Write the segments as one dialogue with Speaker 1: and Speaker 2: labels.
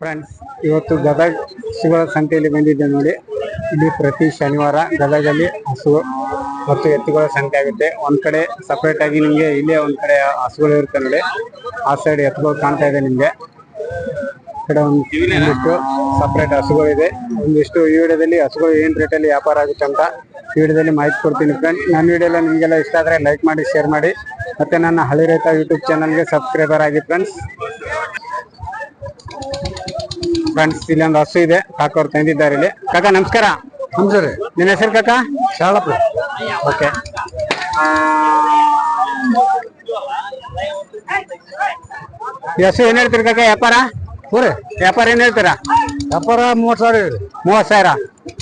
Speaker 1: Friends, ಇವತ್ತು ಗದಗ ಹಸುಗಳ ಸಂತೆಯಲ್ಲಿ ಬಂದಿದ್ದೆ ನೋಡಿ. ಇಲ್ಲಿ ಪ್ರತಿ ಶನಿವಾರ ಗದಗಲ್ಲಿ ಹಸು ಮತ್ತು ಎತ್ತುಗಳ ಸಂತೆ ಆಗುತ್ತೆ. ಒಂದ್ ಕಡೆ ಸಪ್ರೇಟ್ ಆಗಿ ನಿಮ್ಗೆ ಇಲ್ಲೇ ಒಂದ್ ಕಡೆ ಹಸುಗಳು ಇರುತ್ತೆ ನೋಡಿ. ಆ ಸೈಡ್ ಎತ್ತುಗಳು ಕಾಣ್ತಾ ಇದೆ ನಿಮ್ಗೆ. ಕಡೆ ಒಂದು ಒಂದಿಷ್ಟು ಸಪರೇಟ್ ಹಸುಗಳಿದೆ ಒಂದಿಷ್ಟು ಈ ವಿಡಿಯೋದಲ್ಲಿ ಹಸುಗಳು ಏನ್ ರೇಟ್ ಅಲ್ಲಿ ವ್ಯಾಪಾರ ಆಗುತ್ತೆ ಅಂತ ಈ ವಿಡಿಯೋದಲ್ಲಿ ಮಾಹಿತಿ ಕೊಡ್ತೀನಿ ಫ್ರೆಂಡ್ ನನ್ನ ವಿಡಿಯೋ ಎಲ್ಲ ನಿಮಗೆಲ್ಲ ಇಷ್ಟ ಆದ್ರೆ ಲೈಕ್ ಮಾಡಿ ಶೇರ್ ಮಾಡಿ. ಮತ್ತೆ ನನ್ನ ಹಳೆ ರೈತ ಯೂಟ್ಯೂಬ್ ಚಾನಲ್ಗೆ ಸಬ್ಸ್ಕ್ರೈಬರ್ ಆಗಿ ಫ್ರೆಂಡ್ಸ್. ಫ್ರೆಂಡ್ಸ್ ಇಲ್ಲಿ ಒಂದು ಹಸು ಇದೆ. ಕಾಕ ಅವ್ರು ತಂದಿದ್ದಾರೆ ಇಲ್ಲಿ. ಕಾಕ ನಮಸ್ಕಾರ. ನಮಸ್ಕಾರ ನಿನ್ನ ಹೆಸರು ಕಾಕ? ಶಾಳಪ್ಪ. ಓಕೆ. ಹಸು ಏನ್ ಹೇಳ್ತೀರಿ ಕಾಕ? ವ್ಯಾಪಾರ? ಹೋರಿ ವ್ಯಾಪಾರ ಏನ್ ಹೇಳ್ತೀರಾ?
Speaker 2: ವ್ಯಾಪಾರ ಮೂವತ್ತು ಸಾವಿರ ಇದೆ
Speaker 1: ಮೂವತ್ ಸಾವಿರ.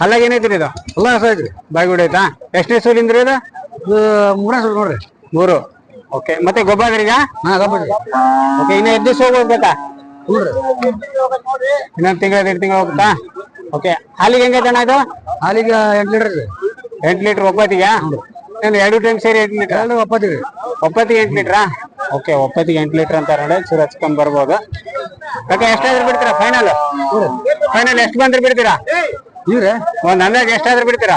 Speaker 1: ಅಲ್ಲಾಗ ಏನೈತ್ರಿ ಇದು?
Speaker 2: ಎಲ್ಲ ಹೊಸ ಐತ್ರಿ.
Speaker 1: ಬಾಯ್ಗುಡಿ ಐತಾ? ಎಷ್ಟನೇ ಸೂಲಿಂದ್ರಿ ಇದು?
Speaker 2: ಇದು ಮೂರನೇ ಸಾವಿರ ನೋಡ್ರಿ.
Speaker 1: ಮೂರು. ಓಕೆ. ಮತ್ತೆ ಗೊಬ್ಬರ ಈಗ
Speaker 2: ಹಾ ಗೊಬ್ಬರ.
Speaker 1: ಓಕೆ ಇನ್ನ ಎದ್ದು ಹೋಗ್ಬೇಕಾ? ಇನ್ನೊಂದು ತಿಂಗಳ ಎರಡು ತಿಂಗಳ ಹೋಗುತ್ತಾ? ಓಕೆ ಹಾಲಿಗೆ ಹೆಂಗೈತೆ ಅಣ್ಣ ಇದು?
Speaker 2: ಹಾಲಿಗೆ ಎಂಟು ಲೀಟರ್
Speaker 1: ಎಂಟು ಲೀಟರ್ ಒಪ್ಪತ್ತಿಗೆ ನಾನು ಎರಡು ಟೈಮ್ ಸೇರಿ ಎಂಟು ಲೀಟರ್
Speaker 2: ಎರಡು ಒಪ್ಪತ್ತಿಗೆ
Speaker 1: ಒಪ್ಪತ್ತಿಗೆ ಎಂಟು ಲೀಟ್ರಾ ಓಕೆ ಒಪ್ಪತ್ತಿಗೆ ಎಂಟು ಲೀಟರ್ ಅಂತ ನೋಡಿ ಚೂರು ಹಚ್ಕೊಂಡ್ ಬರ್ಬೋದು. ಓಕೆ ಎಷ್ಟಾದ್ರೂ ಬಿಡ್ತೀರಾ? ಫೈನಲ್ ಫೈನಲ್ ಎಷ್ಟು ಬಂದ್ರೆ ಬಿಡ್ತೀರಾ?
Speaker 2: ಇವ್ರೆ?
Speaker 1: ಒಂದ್ ಅಂದಾಜ್ ಎಷ್ಟಾದ್ರೂ ಬಿಡ್ತೀರಾ?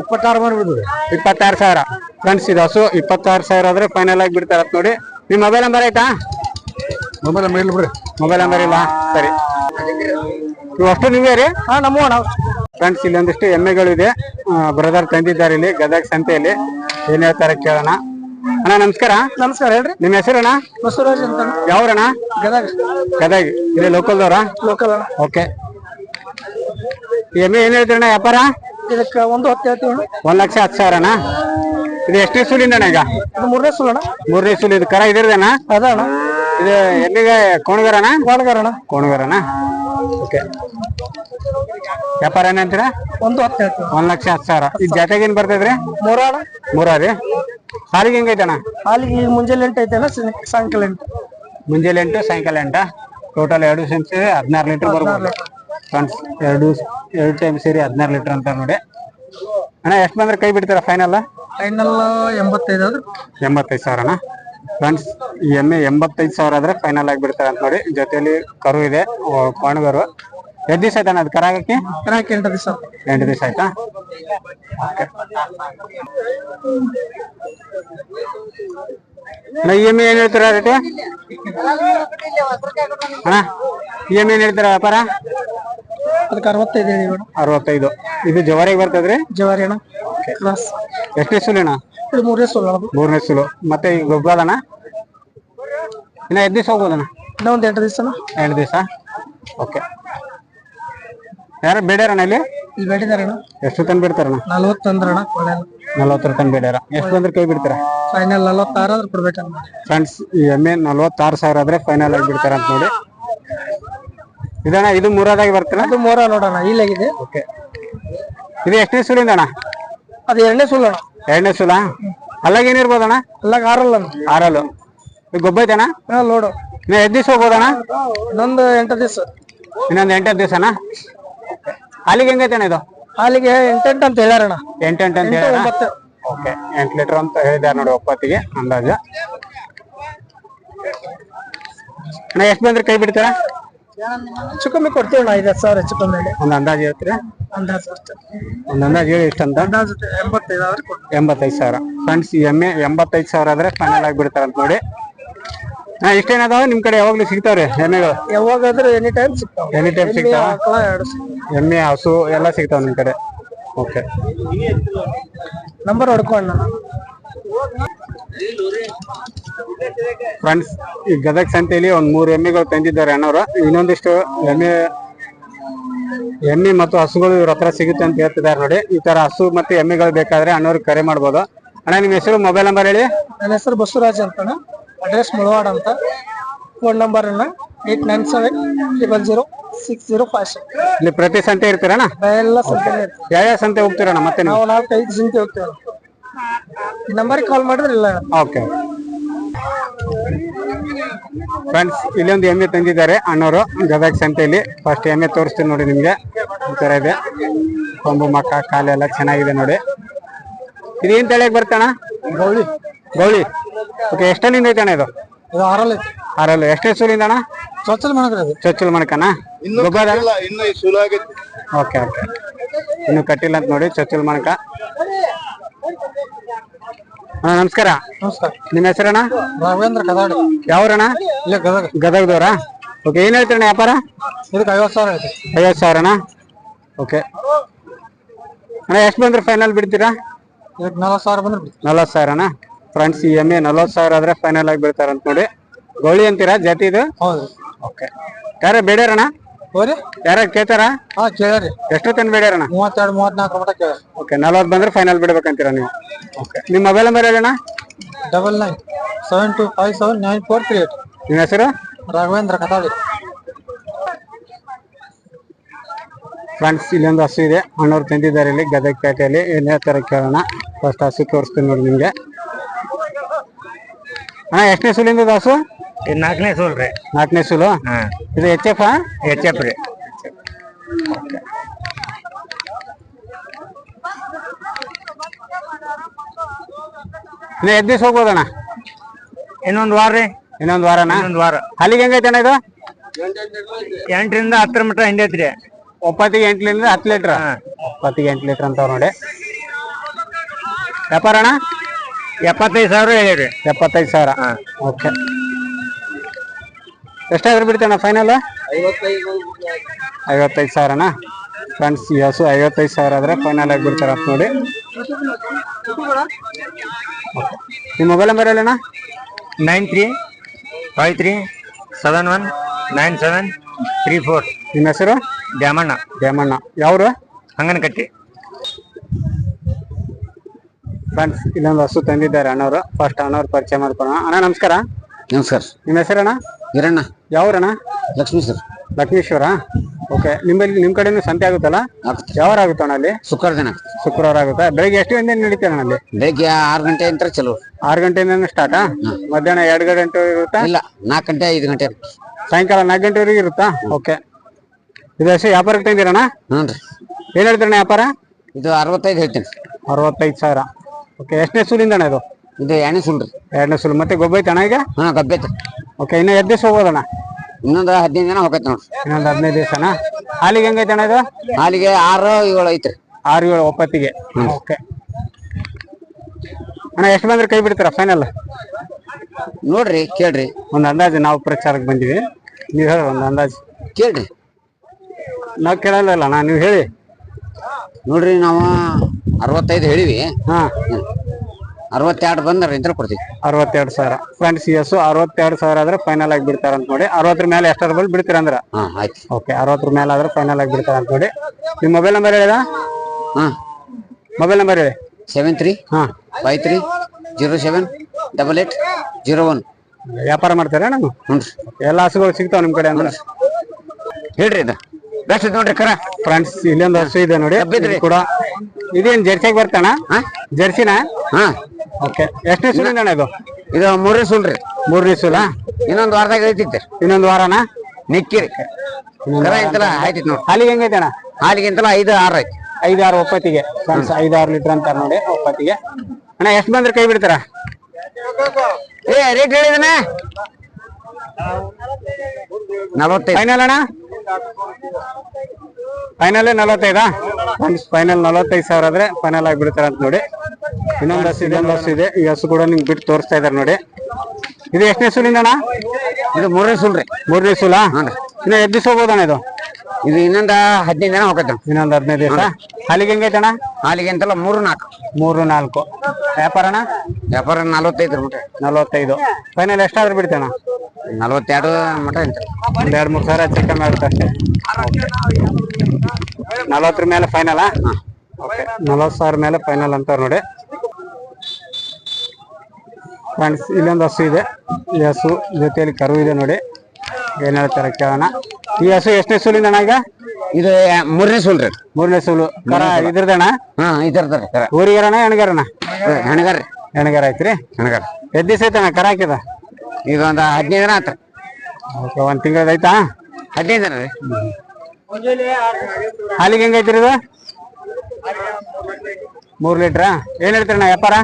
Speaker 2: ಇಪ್ಪತ್ತಾರು ಮಂದಿ ಬಿಡ್ರಿ
Speaker 1: ಇಪ್ಪತ್ತಾರು ಸಾವಿರ. ಫ್ರೆಂಡ್ಸ್ ಇದು ಹಸು. ಇಪ್ಪತ್ತಾರು ಸಾವಿರ ಆದ್ರೆ ಫೈನಲ್ ಆಗಿ ಬಿಡ್ತಾರ ನೋಡಿ. ನಿಮ್ಮ ಮೊಬೈಲ್ ನಂಬರ್ ಆಯ್ತಾ?
Speaker 2: ಮೊಬೈಲ್ ನಂಬರ್ ಇಲ್ಲ ಬಿಡ್ರಿ.
Speaker 1: ಮೊಬೈಲ್ ನಂಬರ್ ಇಲ್ಲ? ಸರಿ. ಇವು ಅಷ್ಟು ನೀವೇ ರೀ?
Speaker 2: ಹಾ ನಮ್ಮ ನಾವು.
Speaker 1: ಫ್ರೆಂಡ್ಸ್ ಇಲ್ಲಿ ಒಂದಿಷ್ಟು ಎಮ್ಮೆಗಳಿದೆ ಬ್ರದರ್ ತಂದಿದ್ದಾರೆ ಇಲ್ಲಿ ಗದಗ ಸಂತೆಯಲ್ಲಿ. ಏನ್ ಹೇಳ್ತಾರೆ ಕೇಳೋಣ. ಅಣ್ಣ ನಮಸ್ಕಾರ.
Speaker 2: ನಮಸ್ಕಾರ ಹೇಳ್ರಿ.
Speaker 1: ನಿಮ್ಮ ಹೆಸರಣ್ಣ
Speaker 2: ಬಸವರಾಜ್ ಅಂತ.
Speaker 1: ಯಾವ್ರಣ್ಣ
Speaker 2: ಗದಗ.
Speaker 1: ಗದಗ. ಇಲ್ಲಿ ಲೋಕಲ್ದವ್ರ
Speaker 2: ಲೋಕಲ್ ಅಣ್ಣ.
Speaker 1: ಓಕೆ ಎಮ್ಮೆ ಏನ್ ಹೇಳ್ತೀರಣ್ಣ ವ್ಯಾಪಾರ?
Speaker 2: ಇದಕ್ಕೆ ಒಂದು ಹತ್ತು ಹೇಳ್ತೀವಿ ಅಣ್ಣ.
Speaker 1: ಒಂದ್ ಲಕ್ಷ ಹತ್ತು ಸಾವಿರ ಅಣ್ಣ. ಇದು ಎಷ್ಟನೇ ಸೂಲಿಂದಣ್ಣ ಈಗ?
Speaker 2: ಇದು ಮೂರನೇ ಅಣ್ಣ.
Speaker 1: ಮೂರನೇ ಸೂಲು ಇದು ಕರ ಇದ್ರದಣ್ಣ
Speaker 2: ಅದ ಅಣ್ಣ.
Speaker 1: ಇದು ಎಲ್ಲಿಗೆ? ಕೋಣಗಾರಣ
Speaker 2: ಕೋಣಗಾರಣ ಅಣ್ಣ
Speaker 1: ಕೋಣಗಾರನ? ಓಕೆ ವ್ಯಾಪಾರ ಏನಂತೀರಾ
Speaker 2: ಒಂದು ಹತ್ತು ಹೇಳ್ತೀವಿ
Speaker 1: ಒಂದ್ ಲಕ್ಷ ಹತ್ತು ಸಾವಿರ. ಈ ಜಾತೆಗೆ ಏನ್ ಬರ್ತೈತ್ರಿ
Speaker 2: ಮೂರಾಳ ಅಣ್ಣ
Speaker 1: ಮೂರಾರಿ. ಸಾಲಿಗೆ ಹೆಂಗೈತಣ್ಣ
Speaker 2: ಹಾಲಿಗೆ ಈಗ ಮುಂಜಾನೆ ಎಂಟು ಐತೆ ಅಣ್ಣ ಸಾಯಂ- ಸಾಯಂಕಾಲ ಎಂಟು.
Speaker 1: ಮುಂಜಾನೆ ಎಂಟು ಸಾಯಂಕಾಲ ಎಂಟ? ಟೋಟಲ್ ಎರಡು ಸೇಮ್ ಸೇರಿ ಹದಿನಾರು ಲೀಟರ್ ಬರ್ಬೋದು. ಫ್ರೆಂಡ್ಸ್ ಎರಡು ಎರಡು ಟೈಮ್ ಸೇರಿ ಹದಿನಾರು ಲೀಟರ್ ಅಂತ ನೋಡಿ. ಅಣ್ಣ ಎಷ್ಟು ಬಂದ್ರೆ ಕೈ ಬಿಡ್ತೀರಾ ಫೈನಲ್
Speaker 2: ಫೈನಲ್ ಎಂಬತ್ತೈದು ಆದ್ರೆ.
Speaker 1: ಎಂಬತ್ತೈದು ಸಾವಿರನ? ಫ್ರೆಂಡ್ಸ್ ಎಮ್ಮೆ ಎಂಬತ್ತೈದು ಸಾವಿರ ಆದ್ರೆ ಫೈನಲ್ ಆಗಿ ಬಿಡ್ತಾರೆ ಅಂತ ನೋಡಿ. ಜೊತೆಯಲ್ಲಿ ಕರು ಇದೆ ಕೊಣಗರು. ಎಷ್ಟು ದಿವಸ ಆಯ್ತಾನ ಅದು ಕರಾಗಕ್ಕೆ?
Speaker 2: ನಾಲ್ಕು ಎಂಟು ದಿವಸ.
Speaker 1: ಎಂಟು ದಿವಸ ಆಯ್ತಾ. ಅಣ್ಣ ಎಂ ಎಮ್ಮೆ ಏನ್ ಹೇಳ್ತೀರಾ ರೇಟ್ ಅಣ್ಣ ಈ ಎಮ್ಮೆ ಏನ್ ಹೇಳ್ತೀರಾ ವ್ಯಾಪಾರ?
Speaker 2: ಅದಕ್ಕೆ ಅರವತ್ತೈದು ಹೇಳಿ
Speaker 1: ಅರವತ್ತೈದು. ಇದು ಜವಾರಿಗೆ ಬರ್ತದ್ರಿ?
Speaker 2: ಜವಾರಿ ಅಣ್ಣ. ಎಷ್ಟು
Speaker 1: ಎಷ್ಟನೇ ಸುಲಿನ
Speaker 2: ಇದು ಮೂರನೇ ಸುಳ್ಳು ಅಣ್ಣ
Speaker 1: ಮೂರನೇ ಸುಲು ಮತ್ತೆ ಈಗ ಗೊಬ್ಬರ ಇನ್ನ ಎದ್ ದಿವಸ ಹೋಗೋದಣ್ಣ
Speaker 2: ಇನ್ನೊಂದು ಒಂದು ಎಂಟು ದಿವಸ
Speaker 1: ಎರಡು ದಿವಸ? ಓಕೆ. ಯಾರು ಬೇಡ್ಯಾರಣ್ಣ ಇಲ್ಲಿ?
Speaker 2: ಇಲ್ಲಿ ಬೇಡಿದಾರೆ ಅಣ್ಣ.
Speaker 1: ಎಷ್ಟು ತಂದು ಬಿಡ್ತಾರಣ್ಣ?
Speaker 2: ನಲ್ವತ್ತು ಅಂದ್ರೆ ಅಣ್ಣ ಕೊಡಲ್ಲ
Speaker 1: ನಲ್ವತ್ತರ ತನಕ ಬೇಡ್ಯಾರ. ಎಷ್ಟು ಬಂದ್ರೆ ಕೈ ಬಿಡ್ತಾರ?
Speaker 2: ಫೈನಲ್ ನಲ್ವತ್ತಾರು ಆದ್ರೆ ಕೊಡ್ಬೇಕಣ್ಣ
Speaker 1: ಫ್ರೆಂಡ್ಸ್ ಈ ಎಮ್ಮೆ ನಲ್ವತ್ತಾರು ಸಾವಿರ ಆದ್ರೆ ಫೈನಲ್ ಆಗಿ ಬಿಡ್ತಾರ ಅಂತ ನೋಡಿ. ಇದಣ್ಣ ಇದು ಮೂರದಾಗಿ ಬರ್ತಾರ
Speaker 2: ಅದು ಮೂರ ನೋಡೋಣ ಇಲ್ಲಾಗಿದೆ.
Speaker 1: ಓಕೆ. ಇದು ಎಷ್ಟನೇ ಸುಲಿಂದ ಅಣ್ಣ
Speaker 2: ಅದು ಎರಡನೇ ಸುಳ್ಳು ಅಣ್ಣ
Speaker 1: ಎರಡನೇ ಸುಲ? ಅಲ್ಲಾಗ ಏನಿರ್ಬೋದಣ್ಣ
Speaker 2: ಅಲ್ಲಾಗ ಆರಲ್ಲ
Speaker 1: ಆರಲ್ಲು. ಗೊಬ್ಬ ಐತಣ್ಣ?
Speaker 2: ಹಾ ಲೋಡು
Speaker 1: ಇನ್ನ ಎದ್ ದಿವಸ ಹೋಗ್ಬೋದಣ್ಣ
Speaker 2: ಇನ್ನೊಂದು ಎಂಟು ದಿವಸ.
Speaker 1: ಇನ್ನೊಂದು ಎಂಟತ್ತು ದಿವಸನ? ಅಲ್ಲಿಗೆ ಹೆಂಗೈತಣ್ಣ ಇದು?
Speaker 2: ಹಾಲಿಗೆ ಎಂಟೆಂಟು ಅಂತ ಹೇಳ್ಯಾರಣ್ಣ.
Speaker 1: ಎಂಟೆಂಟು ಎಂಟು ಅಂತ
Speaker 2: ಹೇಳ
Speaker 1: ಹೇಳಿ
Speaker 2: ಒಂಬತ್ತು.
Speaker 1: ಓಕೆ ಎಂಟು ಲೀಟರ್ ಅಂತ ಹೇಳಿದ್ದಾರೆ ನೋಡಿ ಒಪ್ಪತ್ತಿಗೆ ಅಂದಾಜು. ಅಣ್ಣ ಎಷ್ಟು ಬಂದ್ರೆ ಕೈ ಬಿಡ್ತೀರಾ?
Speaker 2: ಹೆಚ್ಚು ಕಮ್ಮಿ ಕೊಡ್ತೀವಿ ಅಣ್ಣ ಐದು ಸಾವಿರ ಹೆಚ್ಚು ಕಮ್ಮಿ ಹೇಳಿ
Speaker 1: ಒಂದು ಅಂದಾಜು ಹೇಳ್ತೀರಾ?
Speaker 2: ಅಂದಾಜು ಅಷ್ಟೇ
Speaker 1: ಒಂದು ಅಂದಾಜು ಹೇಳಿ ಎಷ್ಟು ಅಂತ?
Speaker 2: ಅಂದಾಜು ಎಂಬತ್ತೈದು ಆದ್ರೆ ಕೊಡ್ತೀವಿ.
Speaker 1: ಎಂಬತ್ತೈದು ಸಾವಿರ. ಫ್ರೆಂಡ್ಸ್ ಎಮ್ಮೆ ಎಂಬತ್ತೈದು ಸಾವಿರ ಆದ್ರೆ ಫೈನಲ್ ಆಗಿ ಬಿಡ್ತಾರ ಅಂತ ನೋಡಿ. ಹಾ ಇಷ್ಟೇನದಾವ ನಿಮ್ ಕಡೆ ಯಾವಾಗ್ಲೂ ಸಿಗ್ತಾವ್ರಿ ಎಮ್ಮೆಗಳು?
Speaker 2: ಯಾವಾಗಾದ್ರೂ ಎನಿ ಟೈಮ್ ಸಿಗ್ತಾವ.
Speaker 1: ಎನಿ ಟೈಮ್ ಸಿಗ್ತಾವ?
Speaker 2: ಎರಡು
Speaker 1: ಎಮ್ಮೆ ಹಸು ಎಲ್ಲ ಸಿಗ್ತಾವ ನಿಮ್ ಕಡೆ? ಓಕೆ
Speaker 2: ನಂಬರ್ ಹೊಡ್ಕೊಂಡ
Speaker 1: ಫ್ರೆಂಡ್ಸ್ ಈ ಗದಗ ಸಂತೆಯಲ್ಲಿ ಒಂದ್ ಮೂರು ಎಮ್ಮೆಗಳು ತಂದಿದ್ದಾರೆ ಅಣ್ಣವ್ರು ಇನ್ನೊಂದಿಷ್ಟು ಎಮ್ಮೆ ಎಮ್ಮೆ ಮತ್ತು ಹಸುಗಳು ಇವ್ರ ಹತ್ರ ಸಿಗುತ್ತೆ ಅಂತ ಹೇಳ್ತಿದ್ದಾರೆ ನೋಡಿ. ಈ ತರ ಹಸು ಮತ್ತೆ ಎಮ್ಮೆಗಳು ಬೇಕಾದ್ರೆ ಅಣ್ಣವ್ರಿಗೆ ಕರೆ ಮಾಡ್ಬೋದು. ಅಣ್ಣ ನಿಮ್ಮ ಹೆಸರು ಮೊಬೈಲ್ ನಂಬರ್ ಹೇಳಿ?
Speaker 2: ನನ್ನ ಹೆಸರು ಬಸವರಾಜ್ ಅಂತ ಅಡ್ರೆಸ್ ಮುಳವಾಡ ಅಂತ. Phone number eight nine seven triple zero six zero five seven.
Speaker 1: ಇಲ್ಲಿ ಪ್ರತಿ ಸಂತೆ ಇರ್ತೀರಣ್ಣ?
Speaker 2: ಎಲ್ಲ ಸಂತೆ
Speaker 1: ಯಾವ ಸಂತೆ ಹೋಗ್ತೀರಣ್ಣ ಮತ್ತೆ ನೀವು?
Speaker 2: ನಾಲ್ಕೈದು ಸಂತೆ ಹೋಗ್ತೇವೆ ಈ ನಂಬರಿಗೆ ಕಾಲ್ ಮಾಡಿದ್ರೆ ಇಲ್ಲ
Speaker 1: ಓಕೆ ಫ್ರೆಂಡ್ಸ್ ಇಲ್ಲೊಂದು ಎಮ್ಮೆ ತಂದಿದ್ದಾರೆ. ಅಣ್ಣವರು ಗದಗ ಸಂತೆಯಲ್ಲಿ ಫಸ್ಟ್ ಎಮ್ಮೆ ತೋರಿಸ್ತೀನಿ ನೋಡಿ ನಿಮ್ಗೆ. ಈ ತರ ಇದೆ. ಕೊಂಬು ಮಕ್ಕ ಕಾಲೆಲ್ಲ ಚೆನ್ನಾಗಿದೆ ನೋಡಿ. ಇದೇನು ತಳಿಯಾಗಿ ಬರ್ತಾನ
Speaker 2: ಗೌಳಿ.
Speaker 1: ಗೌಳಿ. ಓಕೆ ಎಷ್ಟಲ್ಲಿಂದ ಐತೆ ಅಣ್ಣ ಇದು?
Speaker 2: ಇದು ಆರಲ್ಲ
Speaker 1: ಎಷ್ಟೇ ಸುಲಿಂದ ಅಣ್ಣ?
Speaker 2: ಚೊಚ್ಚಲ್ ಮಣಕ ಅದು.
Speaker 1: ಚೊಚ್ಚಲು ಮಣಕನ? ಗೊಬ್ಬರ? ಓಕೆ ಓಕೆ ಇನ್ನು ಕಟ್ಟಿಲ್ಲ ಅಂತ ನೋಡಿ ಚೊಚ್ಚಲ್ ಮಣಕ. ಅಣ್ಣ ನಮಸ್ಕಾರ.
Speaker 2: ನಮಸ್ಕಾರ.
Speaker 1: ನಿಮ್ಮ ಹೆಸರಣ್ಣ?
Speaker 2: ರಾಘವೇಂದ್ರ ಕದಾಡಿ
Speaker 1: ಯಾವ್ರಣ
Speaker 2: ಇಲ್ಲ ಗದಗ.
Speaker 1: ಗದಗದವ್ರ? ಓಕೆ ಏನ್ ಹೇಳ್ತೀರಣ್ಣ ವ್ಯಾಪಾರ?
Speaker 2: ಇದಕ್ಕೆ ಐವತ್ತು ಸಾವಿರ ಐತೆ
Speaker 1: ಐವತ್ತು ಸಾವಿರಣ್ಣ ಓಕೆ. ಅಣ್ಣ ಎಷ್ಟು ಬಂದ್ರೆ ಫೈನಲ್ ಬಿಡ್ತೀರಾ?
Speaker 2: ಇದಕ್ಕೆ ನಲ್ವತ್ತು ಸಾವಿರ ಬಂದ್ರೆ ಬಿಡಿ
Speaker 1: ನಲ್ವತ್ತು ಸಾವಿರಣ್ಣ ಫ್ರೆಂಡ್ಸ್ ಎಂ ಎ ನಲ್ವತ್ತು ಸಾವಿರ ಆದ್ರೆ ಫೈನಲ್ ಆಗಿ ಬೀಳ್ತಾರಂತ ನೋಡಿ. ಗೋಳಿ ಅಂತೀರಾ ಜಾತಿ ಇದು?
Speaker 2: ಹೌದು.
Speaker 1: ಓಕೆ. ಯಾರ ಬೇಡ್ಯಾರಣ್ಣ
Speaker 2: ಹೋರಿ.
Speaker 1: ಯಾರ ಕೇಳ್ತಾರ?
Speaker 2: ಹಾ ಕೇಳ್ರಿ.
Speaker 1: ಎಷ್ಟು ಬೇಡ್ಯಾರಣ್ಣ?
Speaker 2: ಮೂವತ್ತೆರಡು ಮೂವತ್ನಾಲ್ಕು ಮಟ ಕೇಳಿ
Speaker 1: ಓಕೆ ನಲ್ವತ್ತು ಬಂದ್ರೆ ಫೈನಲ್ ಬಿಡ್ಬೇಕಂತೀರಾ ನೀವು? ಓಕೆ ನಿಮ್ಮ mobile number ಹೇಳಣ್ಣ?
Speaker 2: Double nine seven two five seven nine four three eight.
Speaker 1: ನಿಮ್ಮ ಹೆಸರು?
Speaker 2: ರಾಘವೇಂದ್ರ
Speaker 1: ಫ್ರೆಂಡ್ಸ್ ಇಲ್ಲೊಂದು ಹಸು ಇದೆ. ಅಣ್ಣವ್ರು ತಂದಿದ್ದಾರೆ ಇಲ್ಲಿ ಗದಗ ಪೇಟೆಯಲ್ಲಿ ಏನೇ ತರ ಕೇಳೋಣ. ಫಸ್ಟ್ ಹಸು ತೋರಿಸ್ತೀನಿ ನೋಡಿ ನಿಮಗೆ. ಅಣ್ಣ ಎಷ್ಟನೇ ಸುಲಿಂದ ಹಸು?
Speaker 3: ನಾಲ್ಕನೇ ಸೋಲ್ ರೀ.
Speaker 1: ನಾಲ್ಕನೇ ಸೂಲು?
Speaker 3: ಹಾ.
Speaker 1: ಇದು ಎಚ್ ಎಫ್
Speaker 3: ಎಚ್ ಎಫ್ ರೀ.
Speaker 1: ಇನ್ನು ಎದ್ದು ದಿವಸ ಹೋಗ್ಬೋದಣ್ಣ?
Speaker 3: ಇನ್ನೊಂದು ವಾರ ರೀ.
Speaker 1: ಇನ್ನೊಂದು ವಾರನ?
Speaker 3: ಇನ್ನೊಂದು ವಾರ.
Speaker 1: ಅಲ್ಲಿಗೆ ಹೆಂಗೈತೆ ಅಣ್ಣ ಇದು?
Speaker 3: ಎಂಟರಿಂದ ಹತ್ತರ ಮಟ್ಟ ಹಿಂಡೈತ್ರಿ
Speaker 1: ಒಪ್ಪತ್ತಿಗೆ ಎಂಟು ಲೀಟರ್ ಹತ್ತು ಲೀಟ್ರ್?
Speaker 3: ಹಾ.
Speaker 1: ಒಪ್ಪತ್ತಿಗೆ ಎಂಟು ಲೀಟರ್ ಅಂತ ನೋಡಿ. ವ್ಯಾಪಾರ ಅಣ್ಣ?
Speaker 3: ಎಪ್ಪತ್ತೈದು ಸಾವಿರ ಹೇಳಿರಿ.
Speaker 1: ಎಪ್ಪತ್ತೈದು ಸಾವಿರ.
Speaker 3: ಹಾ.
Speaker 1: ಓಕೆ. ಎಷ್ಟಾದ್ರೂ ಬಿಡ್ತಾನ ಫೈನಲ್ ಐವತ್ತೈದು ಸಾವಿರನಾ? ಫ್ರೆಂಡ್ಸ್ ಈ ಹಸು ಐವತ್ತೈದು ಸಾವಿರ ಆದರೆ ಫೈನಲ್ ಆಗಿ ಬಿಡ್ತಾರ ಅಂತ ನೋಡಿ. ನಿಮ್ಮ mobile number ಹೇಳಣ್ಣ?
Speaker 3: Nine three five three seven one nine seven three four
Speaker 1: ನಿಮ್ಮ ಹೆಸರು?
Speaker 3: ದ್ಯಾಮಣ್ಣ.
Speaker 1: ದ್ಯಾಮಣ್ಣ. ಯಾವ್ರು?
Speaker 3: ಹಂಗನಕಟ್ಟಿ
Speaker 1: ಫ್ರೆಂಡ್ಸ್ ಇಲ್ಲೊಂದು ಹಸು ತಂದಿದ್ದಾರೆ ಅಣ್ಣವರು. ಫಸ್ಟ್ ಅಣ್ಣವ್ರು ಪರಿಚಯ ಮಾಡ್ಕೊಳ್ಳೋಣ. ಅಣ್ಣ ನಮಸ್ಕಾರ.
Speaker 4: ನಮಸ್ಕಾರ.
Speaker 1: ನಿಮ್ಮ ಹೆಸರಣ್ಣ?
Speaker 4: ಹಿರಣ್ಣ.
Speaker 1: ಯಾವ್ರಣ್ಣ?
Speaker 4: ಲಕ್ಷ್ಮೀ ಸರ್.
Speaker 1: ಲಕ್ಷ್ಮೀಶ್ವರ? ಓಕೆ ನಿಮ್ಮಲ್ಲಿ ನಿಮ್ಮ ಕಡೆನೂ ಸಂತೆ ಆಗುತ್ತಲ್ಲ?
Speaker 4: ಆಗುತ್ತೆ.
Speaker 1: ಯಾವಾರ ಆಗುತ್ತಣ್ಣ ಅಲ್ಲಿ?
Speaker 4: ಶುಕ್ರವಾರ ದಿನ ಆಗುತ್ತೆ.
Speaker 1: ಶುಕ್ರವಾರ ಆಗುತ್ತಾ ಬೆಳಿಗ್ಗೆ ಎಷ್ಟು ಗಂಟೆ ಅಣ್ಣ ಅಲ್ಲಿ?
Speaker 4: ಬೆಳಿಗ್ಗೆ ಆರು ಗಂಟೆ ಅಂತ ಚಲೋ.
Speaker 1: ಆರು ಗಂಟೆಯಿಂದ ಸ್ಟಾರ್ಟಾ ಮಧ್ಯಾಹ್ನ ಎರಡು ಗಂಟೆ ಇರುತ್ತಾ?
Speaker 4: ಇಲ್ಲ ನಾಲ್ಕು ಗಂಟೆ ಐದು ಗಂಟೆ ಇರುತ್ತೆ.
Speaker 1: ಸಾಯಂಕಾಲ ನಾಲ್ಕು ಗಂಟೆವರೆಗೆ ಇರುತ್ತಾ? ಓಕೆ. ಇದು ಅಷ್ಟೇ ವ್ಯಾಪಾರಕ್ಕೆ ತಂದಿರಣ್ಣ?
Speaker 4: ಹ್ಞೂ ರೀ.
Speaker 1: ಏನು ಹೇಳ್ತೀರಣ್ಣ ವ್ಯಾಪಾರ?
Speaker 4: ಇದು ಅರವತ್ತೈದು ಹೇಳ್ತೀನಿ.
Speaker 1: ಅರವತ್ತೈದು ಸಾವಿರ. ಓಕೆ ಎಷ್ಟನೇ ಸೂಲಿಂದ ಅಣ್ಣ ಇದು?
Speaker 4: ಇದು ಎಣ್ಣೆ ಸುಳ್ಳು ರೀ.
Speaker 1: ಎರಡನೇ ಸೂಲು. ಮತ್ತೆ ಗೊಬ್ಬ ಅಣ್ಣ ಈಗ?
Speaker 4: ಹಾಂ ಗಬ್ಬೈತೆ
Speaker 1: ಓಕೆ ಇನ್ನ ಎರಡು ದಿವಸ ಹೋಗೋದಣ್ಣ?
Speaker 4: ಇನ್ನೊಂದು ಹದಿನೈದು ದಿನ ಹೋಗೈತೆ ನೋಡ್ರಿ
Speaker 1: ಇನ್ನೊಂದು ಹದಿನೈದು ದಿವಸ ಹಾಲಿಗೆ ಹೆಂಗೈತೆ ಅಣ್ಣ ಇದು?
Speaker 4: ಹಾಲಿಗೆ ಆರು ಏಳು ಐತ್ರಿ.
Speaker 1: ಆರು ಏಳು ಒಪ್ಪತ್ತಿಗೆ. ಓಕೆ ಅಣ್ಣ ಎಷ್ಟು ಬಂದ್ರೆ ಕೈ ಬಿಡ್ತೀರಾ ಫೈನಲ್
Speaker 4: ನೋಡ್ರಿ ಕೇಳ್ರಿ.
Speaker 1: ಒಂದು ಅಂದಾಜು ನಾವು ಪ್ರಚಾರಕ್ಕೆ ಬಂದಿವಿ. ನೀವು ಹೇಳಿ ಒಂದು ಅಂದಾಜು.
Speaker 4: ಕೇಳ್ರಿ.
Speaker 1: ನಾವು ಕೇಳಲ್ಲ ಅಣ್ಣ ನೀವು ಹೇಳಿ.
Speaker 4: ನೋಡ್ರಿ ನಾವು ಅರವತ್ತೈದು ಹೇಳಿವಿ.
Speaker 1: ಹಾ.
Speaker 4: ಅರವತ್ತೆರಡು ಬಂದ್ರೆ ಇದ್ರೆ ಕೊಡ್ತೀವಿ.
Speaker 1: ಅರವತ್ತೆರಡು ಸಾವಿರ. ಫ್ರೆಂಡ್ಸ್ ಎಸ್ ಅರವತ್ತೆರಡು ಸಾವಿರ ಆದ್ರೆ ಫೈನಲ್ ಆಗಿ ಬಿಡ್ತಾರ ಅಂತ ನೋಡಿ. ಅರವತ್ತರ ಮೇಲೆ ಎಷ್ಟರ ಬಂದು ಬಿಡ್ತೀರ ಅಂದ್ರ?
Speaker 4: ಹಾಂ ಆಯ್ತು.
Speaker 1: ಓಕೆ ಅರವತ್ತರ ಮೇಲೆ ಆದ್ರೆ ಫೈನಲ್ ಆಗಿ ಬಿಡ್ತಾರ ಅಂತ ನೋಡಿ. ನಿಮ್ಮ ಮೊಬೈಲ್ ನಂಬರ್ ಹೇಳಿದ
Speaker 4: ಹಾಂ.
Speaker 1: ಮೊಬೈಲ್ ನಂಬರ್ ಹೇಳಿ.
Speaker 4: ಸೆವೆನ್ ತ್ರೀ
Speaker 1: ಹಾ.
Speaker 4: Five three zero seven double eight zero one
Speaker 1: ವ್ಯಾಪಾರ ಮಾಡ್ತಾರೆ ನಾನು
Speaker 4: ಹ್ಞೂ
Speaker 1: ಎಲ್ಲ ಹಸುಗಳು ಸಿಗ್ತಾವ ನಿಮ್ ಕಡೆ ಅಂದ್ರೆ.
Speaker 4: ಹೇಳ್ರಿ ಇದು. ಬೆಸ್ಟ್ ನೋಡ್ರಿ ಕರ.
Speaker 1: ಫ್ರೆಂಡ್ಸ್ ಇಲ್ಲೊಂದು ಹಸು ಇದೆ ನೋಡಿ. ಇದು ಕೂಡ ಇದೇನ್ ಜರ್ಸಿಗೆ ಬರ್ತಾನ
Speaker 4: ಹಾ.
Speaker 1: ಜರ್ಸಿನ?
Speaker 4: ಹಾಂ.
Speaker 1: ಓಕೆ. ಎಷ್ಟನೇ ಸುಲಿಂದ ಅಣ್ಣ ಇದು
Speaker 4: ಇದು ಮೂರನೇ ಸುಲ್ರಿ
Speaker 1: ಮೂರನೇ ಸುಲ
Speaker 4: ಇನ್ನೊಂದು ವಾರದಾಗ ಐತಿತ್ತೆ.
Speaker 1: ಇನ್ನೊಂದು ವಾರನ?
Speaker 4: ನಿಕ್ಕಿರಿ ಕರ ಇಂತಲ ಆಯ್ತಿತ್ ನೋಡಿ
Speaker 1: ಹಾಲಿಗೆ ಹೆಂಗೈತೆ ಅಣ್ಣ
Speaker 4: ಹಾಲಿಗಿಂತಲ ಐದು ಆರು ಐತಿ.
Speaker 1: ಐದು ಆರು ಒಪ್ಪತ್ತಿಗೆ ಐದು ಆರು ಲೀಟರ್ ಅಂತಾರ ನೋಡಿ ಒಪ್ಪತ್ತಿಗೆ. ಅಣ್ಣ ಎಷ್ಟು ಬಂದ್ರೆ ಕೈ ಬಿಡ್ತಾರ?
Speaker 4: ಏ ರೇಟ್ ಹೇಳಿದನ. ನಲವತ್ತೈದು.
Speaker 1: ಫೈನಲ್ ಅಣ್ಣ? ಫೈನಲ್ ನಲವತ್ತೈದಾ? ಫೈನಲ್ ನಲವತ್ತೈದು ಸಾವಿರ ಆದ್ರೆ ಫೈನಲ್ ಆಗಿ ಬಿಡ್ತಾರ ಅಂತ ನೋಡಿ. ಇನ್ನೊಂದು ಹಸು ಇದೆ ಒಂದು ಹಸು ಇದೆ. ಈ ಹಸು ಕೂಡ ನಿಮ್ಗೆ ಬಿಟ್ಟು ತೋರಿಸ್ತಾ ಇದಾರೆ ನೋಡಿ. ಇದು ಎಷ್ಟನೇ ಸುಲಿಂದ ಅಣ್ಣ?
Speaker 4: ಇದು ಮೂರನೇ ಸುಲ್ರಿ
Speaker 1: ಮೂರನೇ ಸುಲ? ಇನ್ನು ಎದ್ದು ದಿವಸ ಹೋಗೋದಣ್ಣ ಇದು?
Speaker 4: ಇದು ಇನ್ನೊಂದ ಹದಿನೈದು ದಿನ ಹೋಗತ್ತೆ.
Speaker 1: ಇನ್ನೊಂದು ಹದಿನೈದು ದಿವಸ? ಹಾಲಿಗೆ ಹೆಂಗೈತಣ್ಣ ಹಾಲಿಗೆ
Speaker 4: ಅಂತಲ್ಲ ಮೂರು ನಾಲ್ಕು
Speaker 1: ಮೂರು ನಾಲ್ಕು. ವ್ಯಾಪಾರ ಅಣ್ಣ
Speaker 4: ವ್ಯಾಪಾರ ನಲವತ್ತೈದು ಮಟ
Speaker 1: ನಲವತ್ತೈದು. ಫೈನಲ್ ಎಷ್ಟಾದ್ರೂ ಬಿಡ್ತೇಣ
Speaker 4: ನಲವತ್ತೆರಡು ಮಟ ಅಂತ
Speaker 1: ಒಂದ್ ಎರಡು ಮೂರು ಸಾವಿರ ಹೆಚ್ಚು ಕಮ್ಮಿ ಆಗುತ್ತೆ ಅಷ್ಟೇ. ನಲವತ್ತರ ಮೇಲೆ ಫೈನಲ್ ಓಕೆ ನಲವತ್ತು ಸಾವಿರ ಮೇಲೆ ಫೈನಲ್ ಅಂತ ನೋಡಿ. ಫ್ರೆಂಡ್ಸ್ ಇಲ್ಲೊಂದು ಹಸು ಇದೆ. ಈ ಹಸು ಜೊತೆಯಲ್ಲಿ ಕರು ಇದೆ ನೋಡಿ. ಏನ್ ಹೇಳ್ತಾರ ಕೇಳೋಣ. ಈ ಹಸು ಎಷ್ಟನೇ ಸೂಲಿಂದ ಅಣ್ಣ ಈಗ?
Speaker 4: ಇದು ಮೂರನೇ ಸುಲ್ರಿ
Speaker 1: ಮೂರನೇ ಸೂಲು. ಕರ ಇದ್ರದಣ್ಣ
Speaker 4: ಹಾ ಇದರ್ತಾರೆ ಕರ.
Speaker 1: ಊರಿಗರಣ ಹೆಣ್ಗರಣ ಹೆಣಗಾರ ಐತ್ರಿ?
Speaker 4: ಹೆಣಗಾರ.
Speaker 1: ಎದ್ ದಿವಸ ಐತಣ್ಣ ಕರ ಹಾಕಿದ?
Speaker 4: ಈಗ ಒಂದ್ ಹದಿನೈದು ದಿನ ಆತ್ರ
Speaker 1: ಓಕೆ ಒಂದ್ ತಿಂಗಳದ ಐತಾ
Speaker 4: ಹದಿನೈದು ದಿನ ರೀ.
Speaker 1: ಹಾಲಿಗೆ ಹೆಂಗೈತ್ರಿ ಇದು? ಮೂರ್ ಲೀಟ್ರಾ? ಏನ್ ಹೇಳ್ತೀರಣ್ಣ ವ್ಯಾಪಾರ?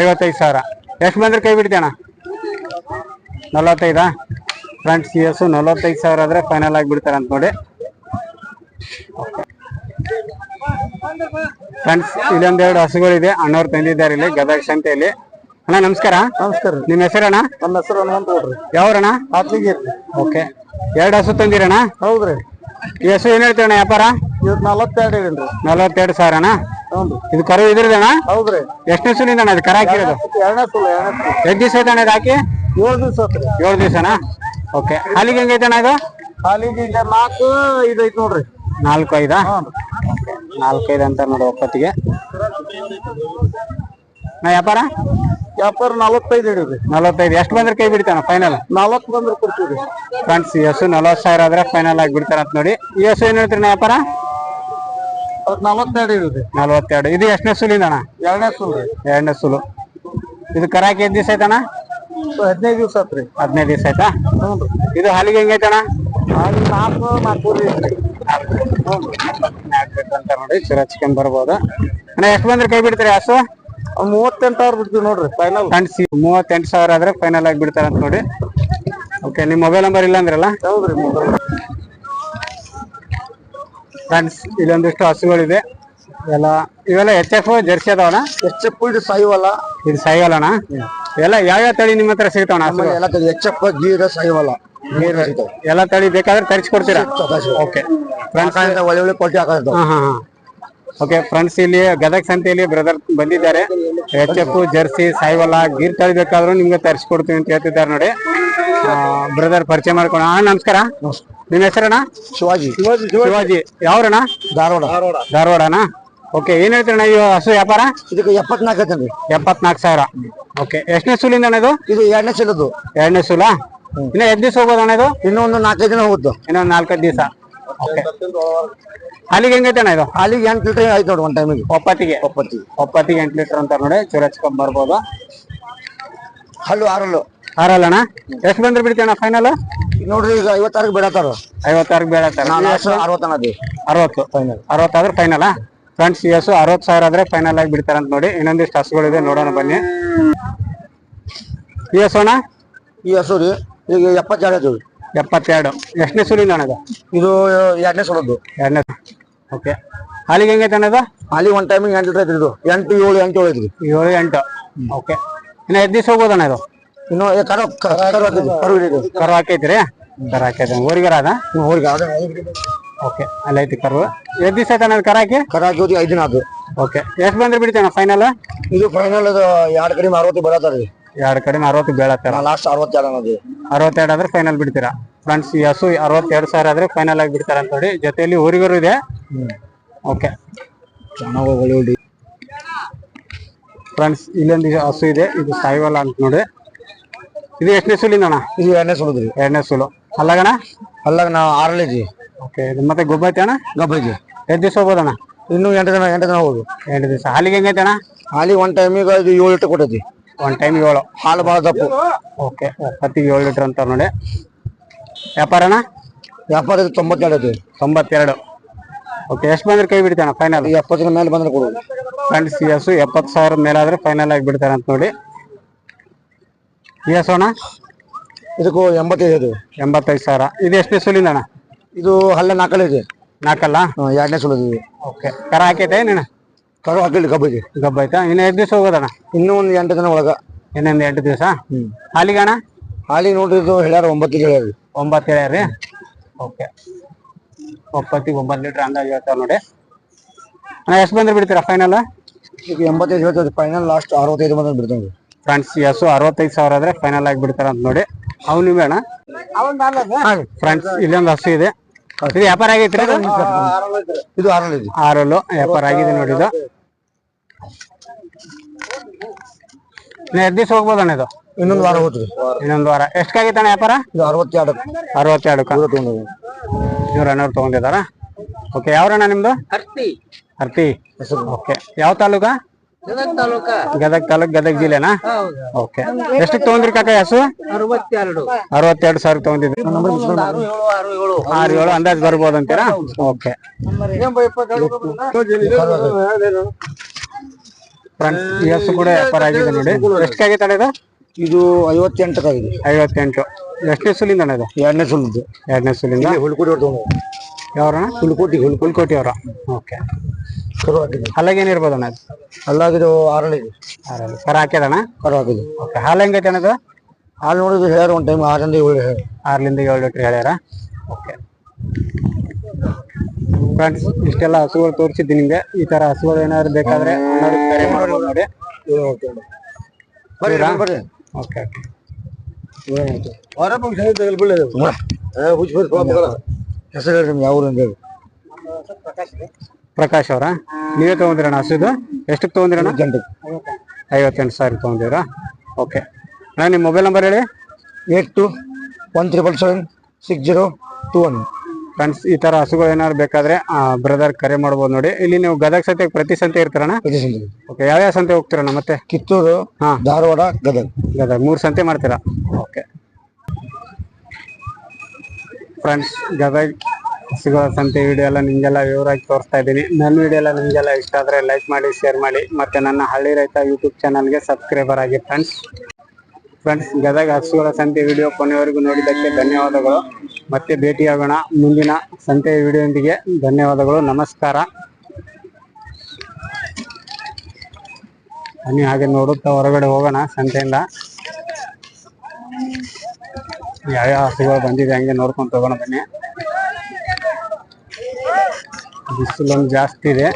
Speaker 1: ಐವತ್ತೈದು ಸಾವಿರ. ಎಷ್ಟು ಬಂದ್ರೆ ಕೈ ಬಿಡ್ತೀಯಣ್ಣ? ನಲವತ್ತೈದಾ? ಫ್ರೆಂಡ್ಸ್ ಸಿ ಎಸ್ ನಲವತ್ತೈದು ಸಾವಿರ ಆದ್ರೆ ಫೈನಲ್ ಆಗಿ ಬಿಡ್ತಾರೆ ಅಂತ ನೋಡಿ. ಫ್ರೆಂಡ್ಸ್ ಇಲ್ಲೊಂದೆರಡು ಹಸುಗಳಿದೆ. ಅಣ್ಣವ್ರು ತಂದಿದ್ದಾರೆ ಇಲ್ಲಿ ಗದಗ ಸಂತೆಯಲ್ಲಿ. ಅಣ್ಣ ನಮಸ್ಕಾರ.
Speaker 3: ನಮಸ್ಕಾರ
Speaker 1: ನಿಮ್ಮ ಹೆಸರಣ್ಣ?
Speaker 3: ನನ್ನ ಹೆಸರು ಹನುಮಂತ ನೋಡ್ರಿ
Speaker 1: ಯಾವ್ರಣ್ಣ?
Speaker 3: ಆತ್ಲಿಗೀರ್
Speaker 1: ಓಕೆ. ಎರಡು ಹಸು ತಂದಿರಣ್ಣ?
Speaker 3: ಹೌದ್ರಿ.
Speaker 1: ಈ ಹಸು ಏನ್ ಹೇಳ್ತೀರಣ್ಣ ವ್ಯಾಪಾರ?
Speaker 3: ಇವತ್ತು ನಲವತ್ತೆರಡು ಹೇಳಿನ್ರಿ.
Speaker 1: ನಲವತ್ತೆರಡು ಸಾವಿರ ಅಣ್ಣ
Speaker 3: ಹೌದು
Speaker 1: ಇದು ಕರು ಇದ್ರದಣ್ಣ
Speaker 3: ಹೌದ್ರಿ.
Speaker 1: ಎಷ್ಟನೇ ಸುಲಿಂದ ಅಣ್ಣ ಇದು ಕರ ಹಾಕಿರೋದು?
Speaker 3: ಎರಡನೇ ಎರಡನೇ
Speaker 1: ಎಷ್ಟು ದಿವಸ ಐತಣ್ಣ ಅಣ್ಣ ಇದು ಹಾಕಿ?
Speaker 3: ಏಳು ದಿವಸ ಆತ್ರಿ
Speaker 1: ಏಳು ದಿವಸನಾ? ಓಕೆ. ಹಾಲಿಗೆ ಹೆಂಗೈತೆ ಅಣ್ಣ ಇದು?
Speaker 3: ಹಾಲಿಗೆ ಈಗ ನಾಲ್ಕು ಐದು ಐತ್ ನೋಡ್ರಿ.
Speaker 1: ನಾಲ್ಕು ಐದಾ? ನಾಲ್ಕೈದು ಅಂತ ನೋಡಿ ಒಪ್ಪತ್ತಿಗೆ. ನಾ ವ್ಯಾಪಾರ?
Speaker 3: ವ್ಯಾಪಾರ ನಲವತ್ತೈದು ಹಿಡಿದ್ರಿ.
Speaker 1: ನಲವತ್ತೈದು. ಎಷ್ಟು ಬಂದ್ರೆ ಕೈ ಬಿಡ್ತಾನ ಫೈನಲ್
Speaker 3: ನಾಲ್ಕು ಬಂದ್ರೆ ಕೊಡ್ತೀವಿ.
Speaker 1: ಫ್ರೆಂಡ್ಸ್ ಎಸ್ ನಲ್ವತ್ತು ಸಾವಿರ ಆದ್ರೆ ಫೈನಲ್ ಆಗಿ ಬಿಡ್ತಾರ ಅಂತ ನೋಡಿ ಎಸ್ ಏನ್ ಹೇಳ್ತೀರಿ ನಾ ವ್ಯಾಪಾರ?
Speaker 3: ನಲವತ್ತೆರಡು ಹಿಡಿದ್ರಿ
Speaker 1: ನಲ್ವತ್ತೆರಡು. ಇದು ಎಷ್ಟನೇ ಸುಲಿಂದ ಅಣ್ಣ?
Speaker 3: ಎರಡನೇ ಸುಲು. ರೀ
Speaker 1: ಎರಡನೇ ಸುಲು. ಇದು ಕರಾಕಿ ಎಷ್ಟು ದಿವಸ ಆಯ್ತಣ್ಣ?
Speaker 3: ಹದಿನೈದು ದಿವಸ ಆತ್ರಿ.
Speaker 1: ಹದಿನೈದು ದಿವಸ ಆಯ್ತಾ? ಇದು ಹಾಲಿಗೆ ಹೆಂಗೈತಣ್ಣ
Speaker 3: ಹಾಲು ನಾಲ್ಕು ನಾಲ್ಕೂವರೆ ಐತ್ರಿ.
Speaker 1: ಅಂತ ನೋಡಿ ಚಿರ ಚಿಕನ್ ಬರ್ಬೋದು. ಅಣ್ಣ ಎಷ್ಟು ಬಂದ್ರೆ ಕೈ ಬಿಡ್ತೀರಿ ಹಸು?
Speaker 3: ಮೂವತ್ತೆಂಟು ಸಾವಿರ ಬಿಡ್ತೀವಿ ನೋಡ್ರಿ ಫೈನಲ್
Speaker 1: ಫ್ರೆಂಡ್ಸ್ ಮೂವತ್ತೆಂಟು ಸಾವಿರ ಆದ್ರೆ ಫೈನಲ್ ಆಗಿ ಬಿಡ್ತಾರ ಅಂತ ನೋಡಿ. ಓಕೆ ನಿಮ್ಮ ಮೊಬೈಲ್ ನಂಬರ್ ಇಲ್ಲ ಅಂದ್ರಲ್ಲ?
Speaker 3: ಹೌದ್ರಿ ಮೊಬೈಲ್
Speaker 1: ಫ್ರೆಂಡ್ಸ್ ಇಲ್ಲೊಂದಿಷ್ಟು ಹಸುಗಳಿದೆ. ಎಲ್ಲ ಇವೆಲ್ಲ ಎಚ್ ಎಫ್ ಜರ್ಸಿ ಅದಾವಣ
Speaker 3: ಎಚ್ ಎಫ್ ಇದು ಸಾಯಿವಲ್ಲ
Speaker 1: ಇದು ಎಲ್ಲ ಯಾವ ಯಾವ ತಳಿ ನಿಮ್ಮ ಹತ್ರ ಸಿಗ್ತಾವಣ
Speaker 3: ಎಲ್ಲ ಎಚ್ ಎಫ್ ಗೀರ ಸಾಯಿವಲ್ಲ
Speaker 1: ಎಲ್ಲ ತಳಿ ಬೇಕಾದ್ರೆ ತರಿಸ್ಕೊಡ್ತೀರಾ ಓಕೆ ಫ್ರೆಂಡ್ಸ್
Speaker 3: ಒಳ್ಳೆ ಒಳ್ಳೆ ಕೊಟ್ಟಿ ಹಾಕೋದು
Speaker 1: ಹಾ ಹಾ ಹಾ. ಓಕೆ ಫ್ರೆಂಡ್ಸ್ ಇಲ್ಲಿ ಗದಗ ಸಂತೆಯಲ್ಲಿ ಬ್ರದರ್ ಬಂದಿದ್ದಾರೆ. H F Jersey Sahiwal Gir ತಳಿ ಬೇಕಾದ್ರೂ ನಿಮ್ಗೆ ತರಿಸ್ಕೊಡ್ತೀವಿ ಅಂತ ಹೇಳ್ತಿದ್ದಾರೆ ನೋಡಿ. ಬ್ರದರ್ ಪರಿಚಯ ಮಾಡ್ಕೊಳ ನಮಸ್ಕಾರ. ನಿಮ್ಮ ಹೆಸರಣ್ಣ?
Speaker 3: ಶಿವಾಜಿ.
Speaker 1: ಶಿವಾಜಿ ಯಾವ್ರಣ್ಣ?
Speaker 3: ಧಾರವಾಡ.
Speaker 1: ಧಾರವಾಡನ? ಓಕೆ ಏನ್ ಹೇಳ್ತೀರಣ್ಣ ಈ ಹಸು ವ್ಯಾಪಾರ?
Speaker 3: ಇದಕ್ಕೆ ಎಪ್ಪತ್ನಾಲ್ಕು ಐತನ್ರಿ
Speaker 1: ಎಪ್ಪತ್ನಾಲ್ಕು ಸಾವಿರ. ಓಕೆ ಎಷ್ಟನೇ ಸೂಲಿಂದ ಅಣ್ಣ ಇದು?
Speaker 3: ಇದು ಎರಡನೇ ಚಲದು
Speaker 1: ಎರಡನೇ ಸೂಲ? ಇನ್ನ ಎಷ್ಟ್ ದಿವಸ ಹೋಗೋದಣ್ಣ ಇದು?
Speaker 3: ಇನ್ನೊಂದು ನಾಲ್ಕೈದು ದಿನ ಹೋಗುದು
Speaker 1: ಇನ್ನೊಂದು ನಾಲ್ಕೈದು ದಿವಸ. ಓಕೆ ಹಾಲಿಗೆ ಹೆಂಗೈತೆ ಅಣ್ಣ ಇದು?
Speaker 3: ಅಲ್ಲಿಗೆ ಎಂಟು ಲೀಟರ್ ಆಯ್ತು ನೋಡಿ ಒನ್ ಟೈಮಿಗೆ
Speaker 1: ಒಪ್ಪತ್ತಿಗೆ?
Speaker 3: ಒಪ್ಪತ್ತಿ.
Speaker 1: ಒಪ್ಪತ್ತಿಗೆ ಎಂಟು ಲೀಟರ್ ಅಂತ ನೋಡಿ ಚುರಚ್ಕೊಂಡ್ ಬರ್ಬೋದು.
Speaker 3: ಹಲ್ಲು ಆರಲ್ಲು.
Speaker 1: ಆರಲ್ಲಣ್ಣ? ಎಷ್ಟು ಬಂದ್ರೆ ಬಿಡ್ತೀಯಣ್ಣ ಫೈನಲ್
Speaker 3: ನೋಡ್ರಿ ಈಗ ಐವತ್ತಾರಕ್ಕೆ ಬೇಡತ್ತಾರ.
Speaker 1: ಐವತ್ತಾರು ಬೇಡತ್ತಾರ
Speaker 3: ನಾನು ಅರವತ್ತನ ಅದೇ.
Speaker 1: ಅರವತ್ತು ಫೈನಲ್ ಅರವತ್ತಾದ್ರೆ ಫೈನಲ್ ಫ್ರೆಂಡ್ಸ್ ಎಸ್ ಅರವತ್ತು ಸಾವಿರ ಆದ್ರೆ ಫೈನಲ್ ಆಗಿ ಬಿಡ್ತಾರೆ ಅಂತ ನೋಡಿ. ಇನ್ನೊಂದಿಷ್ಟು ಹಸುಗಳಿದೆ ನೋಡೋಣ ಬನ್ನಿ. ಈ ಅಣ್ಣ?
Speaker 3: ಈ ಹಸು ರೀ ಈಗ ಎಪ್ಪತ್ತೆರಡು
Speaker 1: ಎಪ್ಪತ್ತೆರಡು. ಎಷ್ಟನೇ ಸುಲಿಂದ ಅಣ್ಣದ ಇದು?
Speaker 3: ಎರಡನೇ ಸುಳದ್ದು
Speaker 1: ಎರಡನೇ ಓಕೆ. ಹಾಲಿಗೆ ಹೆಂಗೈತೆ ಅಣ್ಣದ
Speaker 3: ಹಾಲಿಗೆ ಒನ್ ಟೈಮಿಗೆ ಎಂಟು ಐತ್ರಿ ಇದು. ಎಂಟು ಏಳು ಎಂಟು ಏಳು ಐತ್ರಿ.
Speaker 1: ಏಳು ಎಂಟು. ಓಕೆ. ಇನ್ನು ಎದ್ದು ದಿವಸ ಹೋಗೋದಣ್ಣ ಇದು?
Speaker 3: ಇನ್ನು ಏ ಕರು ಕ- ಕರು ಹಾಕಿದ್ವಿ ಕರು ಹಿಡಿದು
Speaker 1: ಕರು ಹಾಕೈತ್ರಿ? ಕರು ಹಾಕೈತೆ. ಊರಿಗರ ಅದ?
Speaker 3: ಹೋಗಿ ಅದೇ.
Speaker 1: ಓಕೆ ಅಲ್ಲಿ ಐತಿ ಕರು. ಎದ್ದು ದಿವಸ ಆಯ್ತಾನ ಕರು ಹಾಕಿ?
Speaker 3: ಕರು ಹಾಕಿ ಐದು ದಿನ ಅದು
Speaker 1: ಓಕೆ ಎಷ್ಟು ಬಂದ್ರೆ ಬಿಡ್ತೇನೆ ಫೈನಲ್
Speaker 3: ಇದು ಫೈನಲ್ ಅದು ಎರಡು ಕಡಿಮೆ ಅರವತ್ತು ಬರತ್ತಾರ ರೀ.
Speaker 1: ಎರಡು ಕಡಿಮೆ ಅರವತ್ತು ಬೀಳತ್ತಾರ
Speaker 3: ಲಾಸ್ಟ್ ಅರವತ್ತೆರಡು ಅನ್ನೋದು
Speaker 1: ಅರವತ್ತೆರಡು ಆದ್ರೆ ಫೈನಲ್ ಬಿಡ್ತೀರಾ? ಫ್ರೆಂಡ್ಸ್ ಈ ಹಸು ಅರವತ್ತೆರಡು ಸಾವಿರ ಆದ್ರೆ ಫೈನಲ್ ಆಗಿ ಬಿಡ್ತಾರ ಅಂತ ನೋಡಿ ಜೊತೆಯಲ್ಲಿ ಊರಿಗರು ಇದೆ. ಓಕೆ.
Speaker 3: ಚೆನ್ನಾಗಿ
Speaker 1: ಫ್ರೆಂಡ್ಸ್ ಇಲ್ಲೊಂದು ಹಸು ಇದೆ. ಇದು ಸಾಯಿವಲ್ಲ ಅಂತ ನೋಡಿ. ಇದು ಎಷ್ಟನೇ ಸುಲಿಂದ ಅಣ್ಣ?
Speaker 3: ಇದು ಎರಡನೇ ಸಲದ್ರಿ
Speaker 1: ಎರಡನೇ ಸುಲು ಅಲ್ಲಗಣ
Speaker 3: ಅಲ್ಲಾಗ ನಾವು ಆರನೇ ಐತಿ
Speaker 1: ಓಕೆ ಇದು ಮತ್ತೆ ಗೊಬ್ಬ ಐತೆ ಅಣ್ಣ?
Speaker 3: ಗಬ್ಬೈತಿ
Speaker 1: ಎಷ್ಟು ದಿವಸ ಹೋಗ್ಬೋದಣ್ಣ
Speaker 3: ಇನ್ನು ಎಂಟು ದಿನ ಎಂಟು ದಿನ ಹೋಗುದು
Speaker 1: ಎಂಟು ದಿವಸ. ಹಾಲಿಗೆ ಹೆಂಗೈತೆ ಅಣ್ಣ?
Speaker 3: ಹಾಲಿಗೆ ಒನ್ ಟೈಮಿಗೆ ಇದು ಏಳು ಲೀಟರ್ ಕೊಟ್ಟೈತಿ.
Speaker 1: ಒನ್ ಟೈಮ್ ಏಳು.
Speaker 3: ಹಾಲು ಭಾಳ ದಪ್ಪು.
Speaker 1: ಓಕೆ ಹತ್ತಿಗೆ ಏಳು ಲೀಟರ್ ಅಂತ ನೋಡಿ. ವ್ಯಾಪಾರನ
Speaker 3: ವ್ಯಾಪಾರ ಇದು ತೊಂಬತ್ತೆರಡು ಐತಿ.
Speaker 1: ತೊಂಬತ್ತೆರಡು. ಓಕೆ ಎಷ್ಟು ಬಂದ್ರೆ ಕೈ ಬಿಡ್ತಾನ ಫೈನಲ್
Speaker 3: ಎಪ್ಪತ್ತು ಎಪ್ಪತ್ತಿನ ಮೇಲೆ ಬಂದ್ರೆ ಕೊಡೋದು
Speaker 1: ಫ್ರೆಂಡ್ಸ್ ಸಿ ಎಸ್ ಎಪ್ಪತ್ತು ಸಾವಿರ ಮೇಲಾದ್ರೆ ಫೈನಲ್ ಆಗಿ ಬಿಡ್ತಾರೆ ಅಂತ ನೋಡಿ. ಹಸು ಅಣ್ಣ
Speaker 3: ಇದಕ್ಕೂ ಎಂಬತ್ತೈದು.
Speaker 1: ಎಂಬತ್ತೈದು ಸಾವಿರ. ಇದು ಎಷ್ಟನೇ ಸುಲಿಂದ ಅಣ್ಣ?
Speaker 3: ಇದು ಹಲ್ಲ ನಾಲ್ಕಲ್ಲಿ ಇದೆ.
Speaker 1: ನಾಲ್ಕಲ್ಲ
Speaker 3: ಎರಡನೇ ಸುಲದ ಇದು.
Speaker 1: ಓಕೆ. ಕರ ಹಾಕೈತೆ ನೀನು
Speaker 3: ಕರು ಹಾಕಿಲ್ಲ ಗಬ್ಬೈತಿ
Speaker 1: ಗಬ್ಬ ಆಯ್ತಾ? ಇನ್ನು ಎಷ್ಟು ದಿವಸ ಹೋಗೋದಣ್ಣ?
Speaker 3: ಇನ್ನೂ ಒಂದು ಎಂಟು ದಿನ ಒಳಗ.
Speaker 1: ಇನ್ನೊಂದು ಎಂಟು ದಿವಸ? ಹಾಲಿಗೆ ಅಣ್ಣ?
Speaker 3: ಹಾಲಿಗೆ ನೋಡ್ರಿ ಇದು ಹೇಳ್ಯಾರ ಒಂಬತ್ತು ಹೇಳ್ಯಾರ
Speaker 1: ಒಂಬತ್ತು ಹೇಳ್ಯಾರಿ ಓಕೆ. ಒಪ್ಪತ್ತಿಗೆ ಒಂಬತ್ತು ಲೀಟ್ರ್ ಅಂದಾಜು ಹೇಳ್ತಾರೆ ನೋಡಿ. ಅಣ್ಣ ಎಷ್ಟು ಬಂದ್ರೆ ಬಿಡ್ತೀರಾ ಫೈನಲ್
Speaker 3: ಈಗ ಎಂಬತ್ತೈದು ಹೇಳ್ತದೆ ಫೈನಲ್ ಲಾಸ್ಟ್ ಅರವತ್ತೈದು ಬಂದ್ರೆ ಬಿಡ್ತಾನೆ.
Speaker 1: ಫ್ರೆಂಡ್ಸ್ ಈ ಹಸು ಅರವತ್ತೈದು ಸಾವಿರ ಆದ್ರೆ ಫೈನಲ್ ಆಗಿ ಬಿಡ್ತಾರ ಅಂತ ನೋಡಿ. ಅವು ಬೇಡ ಅಣ್ಣ? ಫ್ರೆಂಡ್ಸ್ ಇಲ್ಲೊಂದು ಹಸು ಇದೆ. ಇದು ವ್ಯಾಪಾರ ಆಗೈತ್ರಿ ಇದು?
Speaker 3: ಆರಲ್ಲಿ
Speaker 1: ವ್ಯಾಪಾರ ಆಗಿದೆ ನೋಡಿ ಇದು. ಎರಡು ದಿವಸ ಹೋಗ್ಬೋದಣ್ಣ ಇದು?
Speaker 3: ಇನ್ನೊಂದು ವಾರ ಹೋತ್ರಿ
Speaker 1: ಇನ್ನೊಂದು ವಾರ. ಎಷ್ಟಾಗೈತಣ್ಣ ವ್ಯಾಪಾರ?
Speaker 3: ಇದು ಅರವತ್ತೆರಡು.
Speaker 1: ಅರವತ್ತೆರಡು
Speaker 3: ನೂರ ತಗೊಂಡು
Speaker 1: ಇವ್ರು ಅಣ್ಣವ್ರು ತಗೊಂಡಿದಾರ ಓಕೆ ಯಾವ್ರಣ್ಣ ನಿಮ್ದು?
Speaker 5: ಹರ್ತಿ.
Speaker 1: ಹರ್ತಿ. ಓಕೆ ಯಾವ ತಾಲೂಕ?
Speaker 5: ಗದಗ ತಾಲೂಕ.
Speaker 1: ಗದಗ ತಾಲೂಕ್ ಗದಗ ಜಿಲ್ಲೆನಾ? ಓಕೆ. ಎಷ್ಟು ತಗೊಂಡ್ರಿ ಕಾಕ ಹೆಸರು ಹಸು
Speaker 5: ಅರವತ್ತೆರಡು.
Speaker 1: ಅರವತ್ತೆರಡು ಸಾವಿರ ತಗೊಂಡಿದ್ರಿ
Speaker 5: ಆರು ಏಳು
Speaker 1: ಅಂದಾಜ್ ಬರ್ಬೋದು ಅಂತೀರಾ? ಓಕೆ. ಫ್ರಂಟ್ ಈ ಹಸು ಕೂಡ ವ್ಯಾಪಾರ ಆಗಿದೆ ನೋಡಿ. ಎಷ್ಟಕ್ಕಾಗಿ ತಡೆದ
Speaker 3: ಇದು? ಐವತ್ತೆಂಟಕ್ಕಾಗಿದೆ.
Speaker 1: ಐವತ್ತೆಂಟು. ಎಷ್ಟನೇ ಸುಲಿಂದ ಅಣ್ಣ ಇದು?
Speaker 3: ಎರಡನೇ ಸುಲಿದ್ದು
Speaker 1: ಎರಡನೇ ಸುಲಿಂದ?
Speaker 3: ಹೊಡ್ಕೊಂಡು
Speaker 1: ಯಾವ್ರಣ್ಣ?
Speaker 3: ಹುಲ್ಕೋಟಿ ಹುಲ್
Speaker 1: ಹುಲ್ಕೋಟಿ ಅವರ. ಓಕೆ.
Speaker 3: ಕರು ಹಾಕಿದೆ
Speaker 1: ಹಾಲಾಗೇನಿರ್ಬೋದು ಅಣ್ಣ
Speaker 3: ಅಲ್ಲಾಗಿದು ಆರಳಿಗೆ
Speaker 1: ಆರಲ್ಲಿ ಕರ ಹಾಕ್ಯದಣ್ಣ
Speaker 3: ಹಾಕಿದೆ
Speaker 1: ಓಕೆ. ಹಾಲು ಹೆಂಗೈತೆ ಅಣ್ಣದು
Speaker 3: ಹಾಲು ನೋಡಿದ್ರು ಹೇಳ್ಯಾರ ಒಂದು ಟೈಮ್ ಆರಿಂದ ಏಳು ಹೇಳಿ
Speaker 1: ಆರರಿಂದ ಏಳು ಲೀಟ್ರ್ ಹೇಳ್ಯಾರ? ಓಕೆ. ಫ್ರೆಂಡ್ಸ್ ಇಷ್ಟೆಲ್ಲ ಹಸುಗಳು ತೋರಿಸಿದ್ದು ನಿಮಗೆ. ಈ ಥರ ಹಸುಗಳು ಏನಾದ್ರು ಬೇಕಾದ್ರೆ ಕರೆ ಮಾಡ್ಬೋದು ನೋಡಿ.
Speaker 3: ಬರ್ರಿ? ಬರ್ರಿ.
Speaker 1: ಓಕೆ
Speaker 3: ಹೇಳ್ರಿ ಯಾವ ಊರು ಅಂತ ಹೇಳಿ.
Speaker 1: ಪ್ರಕಾಶ್ ಅವರ? ನೀವೇ ತಗೊಂಡಿರಣ್ಣ ಹಸಿದು ಎಷ್ಟಕ್ಕೆ ತಗೊಂಡಿರಣ್ಣ
Speaker 3: ಗಂಟೆಗೆ
Speaker 1: ಐವತ್ತೆಂಟು ಸಾವಿರ ತಗೊಂಡಿರಾ ಓಕೆ. ಅಣ್ಣ ನಿಮ್ಮ ಮೊಬೈಲ್ ನಂಬರ್ ಹೇಳಿ.
Speaker 3: Eight two one triple seven six zero two one.
Speaker 1: Friends ಈ ಥರ ಹಸುಗಳು ಏನಾದ್ರು ಬೇಕಾದ್ರೆ ಬ್ರದರ್ ಕರೆ ಮಾಡ್ಬೋದು ನೋಡಿ. ಇಲ್ಲಿ ನೀವು ಗದಗ ಸಂತೆ ಪ್ರತಿ ಸಂತೆ ಇರ್ತಾರಣ್ಣ? ಓಕೆ ಯಾವ್ಯಾವ ಸಂತೆ ಹೋಗ್ತೀರಣ್ಣ ಮತ್ತೆ?
Speaker 3: ಕಿತ್ತೂರು
Speaker 1: ಹಾಂ.
Speaker 3: ಧಾರವಾಡ ಗದಗ.
Speaker 1: ಗದಗ. ಮೂರು ಸಂತೆ ಮಾಡ್ತೀರಾ? ಓಕೆ. ಫ್ರೆಂಡ್ಸ್ ಗದಗ ಸಿಗೋ ಸಂತೆ ವಿಡಿಯೋ ಎಲ್ಲ ನಿಮಗೆಲ್ಲ ವಿವರವಾಗಿ ತೋರಿಸ್ತಾ ಇದ್ದೀನಿ. ನನ್ನ ವಿಡಿಯೋ ಎಲ್ಲ ನಿಮಗೆಲ್ಲ ಇಷ್ಟ ಆದರೆ ಲೈಕ್ ಮಾಡಿ ಶೇರ್ ಮಾಡಿ. ಮತ್ತು ನನ್ನ ಹಳ್ಳಿ ರೈತ ಯೂಟ್ಯೂಬ್ ಚಾನಲ್ಗೆ ಸಬ್ಸ್ಕ್ರೈಬರ್ ಆಗಿ ಫ್ರೆಂಡ್ಸ್ ಫ್ರೆಂಡ್ಸ್ ಗದಗ ಹಸುಗಳ ಸಂತೆ ವಿಡಿಯೋ ಕೊನೆವರೆಗೂ ನೋಡಿದ್ದಕ್ಕೆ ಧನ್ಯವಾದಗಳು. ಮತ್ತೆ ಭೇಟಿಯಾಗೋಣ. ಮುಂದಿನ ಸಂತೆ ವಿಡಿಯೋದೊಂದಿಗೆ ಧನ್ಯವಾದಗಳು. ನಮಸ್ಕಾರ. ಬನ್ನಿ ಹಾಗೆ ನೋಡುತ್ತಾ ಹೊರಗಡೆ ಹೋಗೋಣ ಸಂತೆಯಿಂದ. ಯಾವ್ಯಾವ ಹಸುಗಳು ಬಂದಿದೆ ಹಂಗೆ ನೋಡ್ಕೊಂಡು ಹೋಗೋಣ ಬನ್ನಿ. ಬಿಸಿಲೊಂದು ಜಾಸ್ತಿ ಇದೆ.